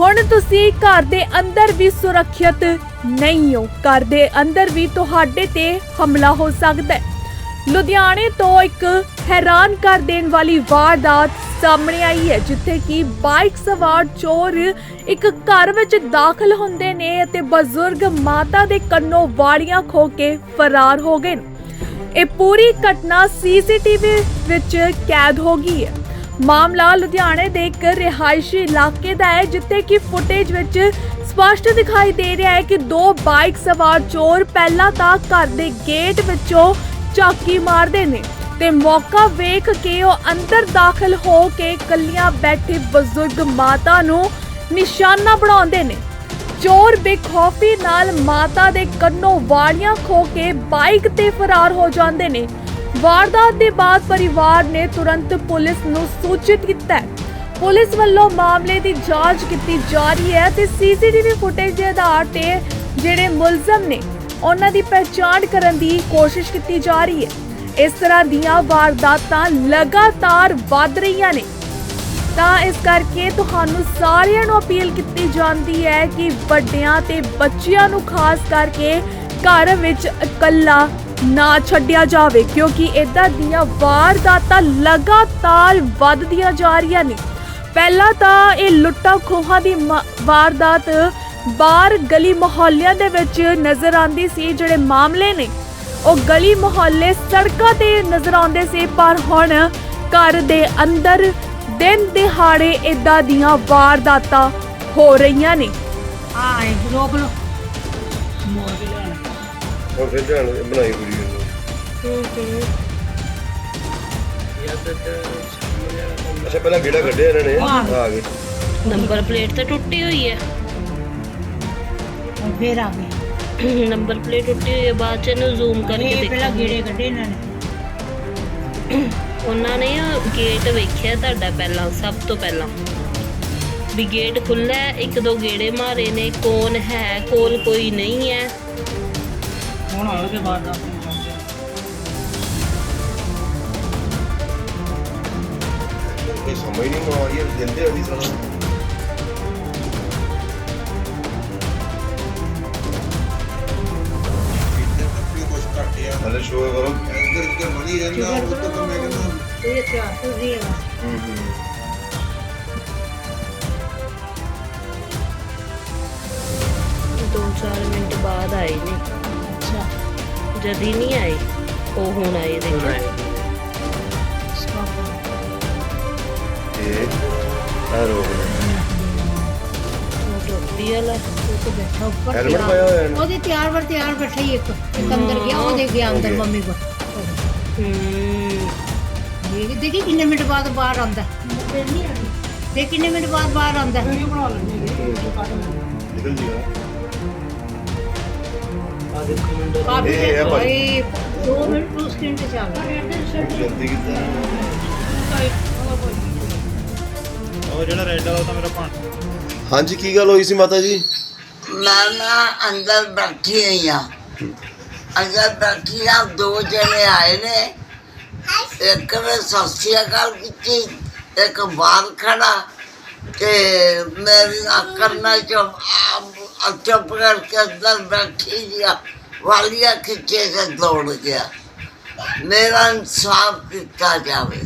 ਹੁਣ ਤੁਸੀਂ ਘਰ ਦੇ ਅੰਦਰ ਵੀ ਸੁਰੱਖਿਅਤ ਨਹੀਂ ਹੋ। ਘਰ ਦੇ ਅੰਦਰ ਵੀ ਤੁਹਾਡੇ ਤੇ ਹਮਲਾ ਹੋ ਸਕਦਾ ਹੈ। ਲੁਧਿਆਣੇ ਤੋਂ ਇੱਕ ਹੈਰਾਨ ਕਰ ਦੇਣ ਵਾਲੀ ਵਾਰਦਾਤ ਸਾਹਮਣੇ ਆਈ ਹੈ, ਜਿੱਥੇ ਕਿ ਬਾਈਕ ਸਵਾਰ ਚੋਰ ਇੱਕ ਘਰ ਵਿੱਚ ਦਾਖਲ ਹੁੰਦੇ ਨੇ ਅਤੇ ਬਜ਼ੁਰਗ ਮਾਤਾ ਦੇ ਕੰਨੋਂ ਵਾੜੀਆਂ ਖੋ ਕੇ ਫਰਾਰ ਹੋ ਗਏ ਨੇ। ਇਹ ਪੂਰੀ ਘਟਨਾ ਸੀਸੀਟੀਵੀ ਵਿੱਚ ਕੈਦ ਹੋ ਗਈ ਹੈ। ਮਾਮਲਾ ਲੁਧਿਆਣੇ ਦੇ ਇੱਕ ਰਿਹਾਇਸ਼ੀ ਇਲਾਕੇ ਦਾ ਹੈ, ਜਿੱਥੇ ਕਿ ਫੁਟੇਜ ਵਿੱਚ ਸਪਸ਼ਟ ਦਿਖਾਈ ਦੇ ਰਿਹਾ ਹੈ ਕਿ ਦੋ ਬਾਈਕ ਸਵਾਰ ਚੋਰ ਪਹਿਲਾਂ ਤਾਂ ਘਰ ਦੇ ਗੇਟ ਵਿੱਚੋਂ ਝਾਕੀ ਮਾਰਦੇ ਨੇ ਤੇ ਮੌਕਾ ਵੇਖ ਕੇ ਉਹ ਅੰਦਰ ਦਾਖਲ ਹੋ ਕੇ ਕੱਲੀਆਂ ਬੈਠੀ ਬਜ਼ੁਰਗ ਮਾਤਾ ਨੂੰ ਨਿਸ਼ਾਨਾ ਬਣਾਉਂਦੇ ਨੇ। ਚੋਰ ਬੇਖੌਫੀ ਨਾਲ ਮਾਤਾ ਦੇ ਕੰਨੋਂ ਵਾਲੀਆਂ ਖੋ ਕੇ ਬਾਈਕ ਤੇ ਫਰਾਰ ਹੋ ਜਾਂਦੇ ਨੇ। ਵਾਰਦਾਤ ਦੇ ਬਾਅਦ ਪਰਿਵਾਰ ਨੇ ਤੁਰੰਤ ਪੁਲਿਸ ਨੂੰ ਸੂਚਿਤ ਕੀਤਾ ਹੈ। ਪੁਲਿਸ ਵੱਲੋਂ ਮਾਮਲੇ ਦੀ ਜਾਂਚ ਕੀਤੀ ਜਾ ਰਹੀ ਹੈ ਤੇ ਸੀਸੀਟੀਵੀ ਫੁਟੇਜ ਦੇ ਆਧਾਰ ਤੇ ਜਿਹੜੇ ਮੁਲਜ਼ਮ ਨੇ, ਉਹਨਾਂ ਦੀ ਪਹਿਚਾਣ ਕਰਨ ਦੀ ਕੋਸ਼ਿਸ਼ ਕੀਤੀ ਜਾ ਰਹੀ ਹੈ। ਇਸ ਤਰ੍ਹਾਂ ਦੀਆਂ ਵਾਰਦਾਤਾਂ ਲਗਾਤਾਰ ਵੱਧ ਰਹੀਆਂ ਨੇ। ਤਾਂ ਇਸ ਕਰਕੇ ਤੁਹਾਨੂੰ ਸਾਰਿਆਂ ਨੂੰ ਅਪੀਲ ਕੀਤੀ ਜਾਂਦੀ ਹੈ ਕਿ ਵੱਡਿਆਂ ਤੇ ਬੱਚਿਆਂ ਨੂੰ ਖਾਸ ਕਰਕੇ ਘਰ ਵਿੱਚ ਇਕੱਲਾ ਨਾ ਛੱਡਿਆ ਜਾਵੇ, ਕਿਉਂਕਿ ਇਦਾਂ ਦੀਆਂ ਵਾਰਦਾਤਾਂ ਲਗਾਤਾਰ ਵੱਧਦੀਆਂ ਜਾ ਰਹੀਆਂ ਨੇ। ਪਹਿਲਾਂ ਤਾਂ ਇਹ ਲੁੱਟਾਂ ਖੋਹਾਂ ਦੀ ਵਾਰਦਾਤ ਬਾਹਰ ਗਲੀ ਮੁਹੱਲਿਆਂ ਦੇ ਵਿੱਚ ਨਜ਼ਰ ਆਉਂਦੀ ਸੀ, ਜਿਹੜੇ ਮਾਮਲੇ ਨੇ। ਉਹ ਗਲੀ ਮੁਹੱਲੇ ਸੜਕਾਂ ਤੇ ਨਜ਼ਰ ਆਉਂਦੇ ਸੀ, ਪਰ ਹੁਣ ਘਰ ਦੇ ਅੰਦਰ ਦਿਨ ਦਿਹਾੜੇ ਇਦਾਂ ਦੀਆਂ ਵਾਰਦਾਤਾਂ ਹੋ ਰਹੀਆਂ ਨੇ। ਆਏ, ਰੋਕ ਲੋ ਹੁਣ ਫਿਰ ਧਿਆਨ ਬਣਾਈ ਪੂਰੀ ਇਹਨੂੰ ਅੱਛਾ ਪਹਿਲਾਂ ਗੇੜਾ ਕੱਢਿਆ ਇਹਨਾਂ ਨੇ। ਹਾਂ। ਆ ਗਏ। ਨੰਬਰ ਪਲੇਟ ਤਾਂ ਟੁੱਟੀ ਹੋਈ ਹੈ। ਹੁਣ ਫੇਰ ਆ ਗਏ। ਨੰਬਰ ਪਲੇਟ ਟੁੱਟੀ ਹੋਈ ਹੈ ਬਾਅਦ ਚ ਇਹਨੂੰ ਜ਼ੂਮ ਕਰਕੇ ਇਹ ਪਹਿਲਾਂ ਗੇੜੇ ਕੱਢੇ ਇਹਨਾਂ ਨੇ। ਉਹਨਾਂ ਨੇ ਗੇਟ ਵੇਖਿਆ ਤੁਹਾਡਾ ਪਹਿਲਾਂ ਸਭ ਤੋਂ ਪਹਿਲਾਂ। ਵੀ ਗੇਟ ਖੁੱਲਾ ਹੈ ਇੱਕ ਦੋ ਗੇੜੇ ਮਾਰੇ ਨੇ ਕੌਣ ਹੈ ਕੋਲ ਕੋਈ ਨਹੀਂ ਹੈ। ਹੁਣ ਆਉਣਗੇ ਬਾਅਦ ਦਾ ਕੋਈ ਸਮਝ ਨਹੀਂ ਆ ਰਹੀ ਹੈ? ਦਿੰਦੇ ਆ ਵੀ ਸਾਰਾ ਹਲੇ ਸ਼ੋਅ ਕਰੋ। ਇਹ ਚਾਹ ਤੁਸੀਂ ਹੈਗਾ ਹੂੰ ਹੂੰ ਦੋ ਚਾਰ ਮਿੰਟ ਬਾਅਦ ਆਏ ਨੇ। ਅੱਛਾ ਜਦ ਨਹੀਂ ਆਏ। ਉਹ ਹੁਣ ਆਏ ਦੇਖੋ। ਇਹ ਆ ਰੋਕ ਉਹ ਟੋਪੀ ਵਾਲਾ ਉਹ ਤਾਂ ਬੈਠਾ ਉੱਪਰ। ਹੈਲਮਟ ਤਿਆਰ। ਪਾਇਆ ਹੋਇਆ ਇਹਨੇ? ਉਹਦੇ ਤਿਆਰ ਵਰ ਤਿਆਰ ਬੈਠਾ ਹੀ ਇੱਕ। ਇੱਕ ਅੰਦਰ ਗਿਆ ਉਹਦੇ ਗਿਆ ਅੰਦਰ। ਮੰਮੀ ਕੋਲ। ਹੂੰ। ਦੇਖ ਦੇਖੀ ਕਿੰਨੇ ਮਿੰਟ ਬਾਅਦ ਬਾਹਰ ਆਉਂਦਾ। ਦੇ ਕਿੰਨੇ ਮਿੰਟ ਬਾਅਦ ਬਾਹਰ ਆਉਂਦਾ। ਨਿਕਲ ਜੀਗਾ। ਇਹ ਹੈ ਭਾਈ। ਭਾਈ 2 ਮਿੰਟ ਤੋਂ ਸਕਿੰਟ ਤੇ ਚੱਲ ਜਲਦੀ ਕੀਤਾ ਉਹ ਜਿਹੜਾ ਰੈੱਡ ਵਾਲਾ ਉਹ ਤਾਂ ਮੇਰਾ ਭਾਣ। ਹਾਂਜੀ ਕੀ ਗੱਲ ਹੋਈ ਸੀ ਮਾਤਾ ਜੀ? ਮੈਂ ਨਾ ਅੰਦਰ ਬੈਠੀ ਹੋਈ ਆ ਅੰਦਰ ਬੈਠੀ ਆ ਦੋ ਜਣੇ ਆਏ ਨੇ। ਇੱਕ ਨੇ ਸਤਿ ਸ੍ਰੀ ਅਕਾਲ ਕੀਤੀ ਇੱਕ ਬਾਹਰ ਖੜਾ। ਤੇ ਮੇਰੀ ਕਰਨਾ ਚੁੱਪ ਚੁੱਪ ਕਰਕੇ ਅੰਦਰ ਬੈਠੀ ਗਿਆ ਵਾਲੀਆ ਖਿੱਚੇ ਕੇ ਦੌੜ ਗਿਆ। ਮੇਰਾ ਇਨਸਾਫ ਕੀਤਾ ਜਾਵੇ।